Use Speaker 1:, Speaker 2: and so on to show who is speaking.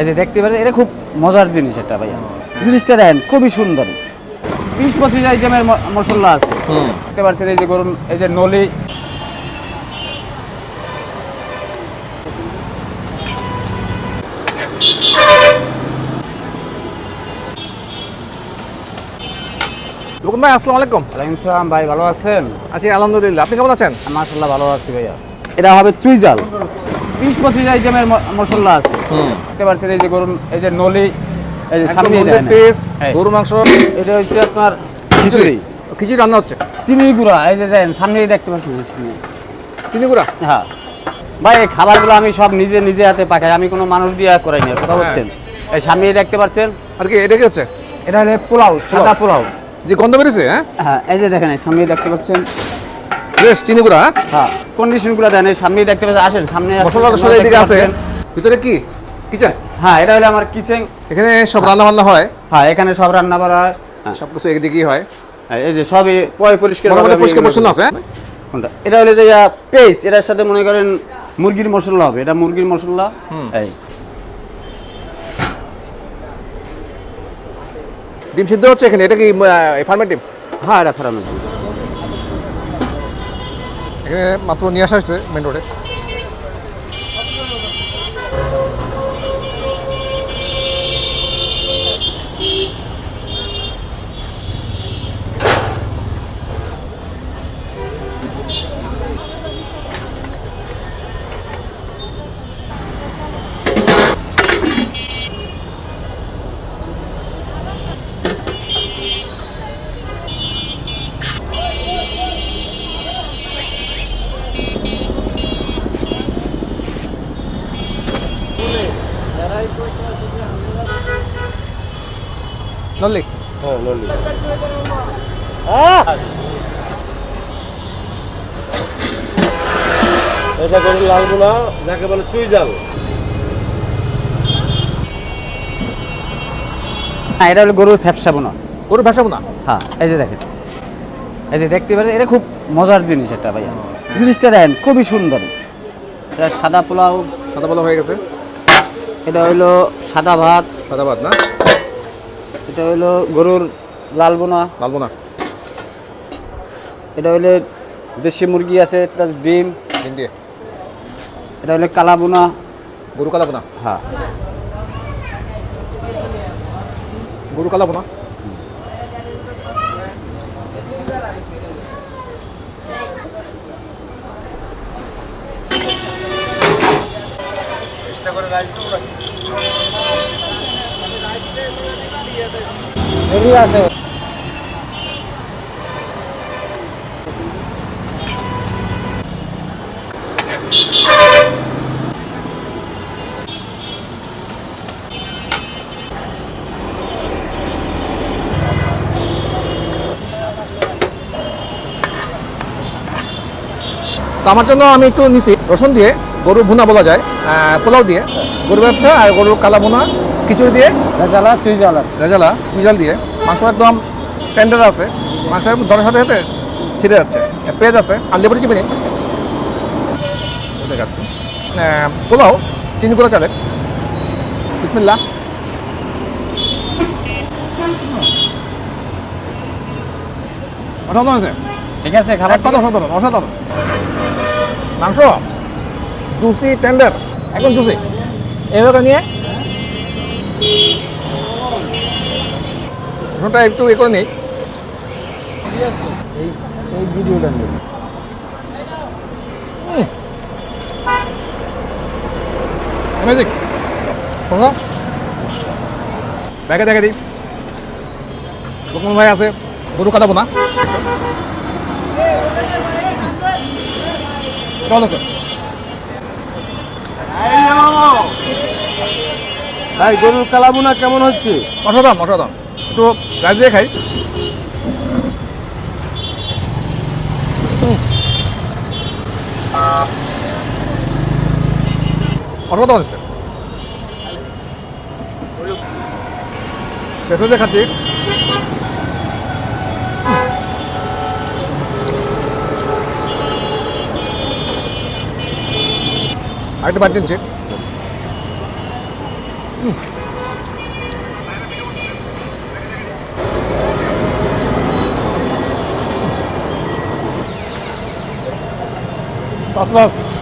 Speaker 1: এই যে দেখতে পাচ্ছেন এটা খুব মজার জিনিস এটা ভাইয়া। জিনিসটা দেখেন খুবই সুন্দর। বিশ পঁচিশ আইটেমের মশলা আছে। দেখতে পাচ্ছেন এই যে গরুন এই যে নলি।
Speaker 2: লুকুন ভাই আসসালামু আলাইকুম।
Speaker 1: ওয়ালাইকুম সালাম ভাই ভালো আছেন?
Speaker 2: আছি আলহামদুলিল্লাহ। আপনি কেমন আছেন?
Speaker 1: মাশাল্লাহ ভালো আছি ভাইয়া। এটা হবে চুই জাল বিশ পঁচিশ আইটেমের মশলা আছে। দেখতে পাচ্ছেন এই যে গরুন এই যে নলি এই যে সামনে
Speaker 2: পিস গরু মাংস
Speaker 1: এটা হচ্ছে আপনার খিচুড়ি।
Speaker 2: খিচুড়ি। রান্না হচ্ছে।
Speaker 1: চিনি গুঁড়া এই যে দেখেন সামনেই দেখতে পাচ্ছেন
Speaker 2: চিনি। গুঁড়া?
Speaker 1: হ্যাঁ। ভাই এই খাবারগুলো আমি সব নিজে নিজে হাতে পাকাই আমি কোনো মানুষ দিয়ে করাই না কথা
Speaker 2: হ্যাঁ।
Speaker 1: বলছেন। এই সামনেই দেখতে পাচ্ছেন।
Speaker 2: আর কি এটা কি হচ্ছে?
Speaker 1: এটা হলো পোলাও সাদা পোলাও।
Speaker 2: যে গন্ধ বেরিয়েছে হ্যাঁ?
Speaker 1: হ্যাঁ এই যে দেখেন এই সামনেই দেখতে পাচ্ছেন।
Speaker 2: ফ্রেশ চিনি গুঁড়া হ্যাঁ?
Speaker 1: হ্যাঁ কন্ডিশনগুলো দেন এই সামনেই দেখতে পাচ্ছেন আসেন সামনে আপনারা
Speaker 2: এদিকে আছে ভিতরে কি? কিচেন
Speaker 1: হ্যাঁ এটা হলো আমার কিচেন
Speaker 2: এখানে সব রান্না বান্না হয়?
Speaker 1: হ্যাঁ এখানে সব রান্না হয়। হ্যাঁ,
Speaker 2: সব কিছু এদিকেই হয়।
Speaker 1: হ্যাঁ, এই যে সবই পয় পরিষ্কার
Speaker 2: পরিষ্কার
Speaker 1: করি।
Speaker 2: আছে
Speaker 1: কোনটা? এটা হলো যে পেস্ট এটার সাথে মনে করেন মুরগির মশলা হবে। এটা মুরগির মশলা। এই।
Speaker 2: ডিম সিদ্ধ হচ্ছে এখানে? এটা কি ফার্মের ডিম?
Speaker 1: হ্যাঁ এটা না
Speaker 2: এখানে মাত্র নিয়ে আসা হয়েছে মেন রোডে নল্লি
Speaker 3: এটা গরুর লালগুলা যাকে বলে চুই জাল।
Speaker 1: হ্যাঁ এটা হলো গরুর ফ্যাপসা বোনা।
Speaker 2: গরু ভাসাবো না
Speaker 1: হ্যাঁ এই যে দেখেন। এই যে দেখতে পাচ্ছেন এটা খুব মজার জিনিস এটা ভাইয়া। জিনিসটা দেখেন খুবই সুন্দর। এটা সাদা পোলাও।
Speaker 2: সাদা পোলাও হয়ে গেছে।
Speaker 1: এটা হইল সাদা ভাত।
Speaker 2: সাদা ভাত না?
Speaker 1: এটা হইল গরুর লাল বোনা
Speaker 2: লালবো না
Speaker 1: এটা হইল দেশি মুরগি আছে প্লাস ডিম।
Speaker 2: ডিম দিয়ে।
Speaker 1: এটা হইল কালা বোনা
Speaker 2: গরু কালাবো না
Speaker 1: হ্যাঁ
Speaker 2: গরু কালাবো না
Speaker 1: এগুলো আছে।
Speaker 2: আমার জন্য আমি একটু নিছি। রসুন দিয়ে গরু ভুনা বলা যায় পোলাও দিয়ে। গরু ব্যবসা আর গরুর কালা ভুনা খিচুড়ি দিয়ে?
Speaker 1: রেজালা চুই জ্বালা
Speaker 2: রেজালা চুইজাল দিয়ে। মাংস একদম টেন্ডার আছে। মাংস ধরার সাথে সাথে ছিঁড়ে যাচ্ছে। পেঁয়াজ আছে আর লেবুটি চিপে নিন দেখাচ্ছি। পোলাও চিনি গুঁড়ো চালের। বিসমিল্লা অসাধারণ আছে
Speaker 1: ঠিক আছে খাবার
Speaker 2: কথা অসাধারণ অসাধারণ। মাংস জুসি টেন্ডার একদম জুসি এভাবে নিয়ে রসুনটা একটু এ করে নিই।
Speaker 1: এই এই ভিডিওটা নিয়ে।
Speaker 2: অ্যামেজিং শোনো। ব্যাগে দেখে দিই। লোকমান ভাই আছে গরু কাটাবো না।
Speaker 3: ভাই গরুর কালাবুনা কেমন হচ্ছে?
Speaker 2: অসাধারণ অসাধারণ। একটু গাছ দিয়ে খাই। পেঁপে দিয়ে খাচ্ছি। আরেকটু বাদ দিচ্ছি পাতলা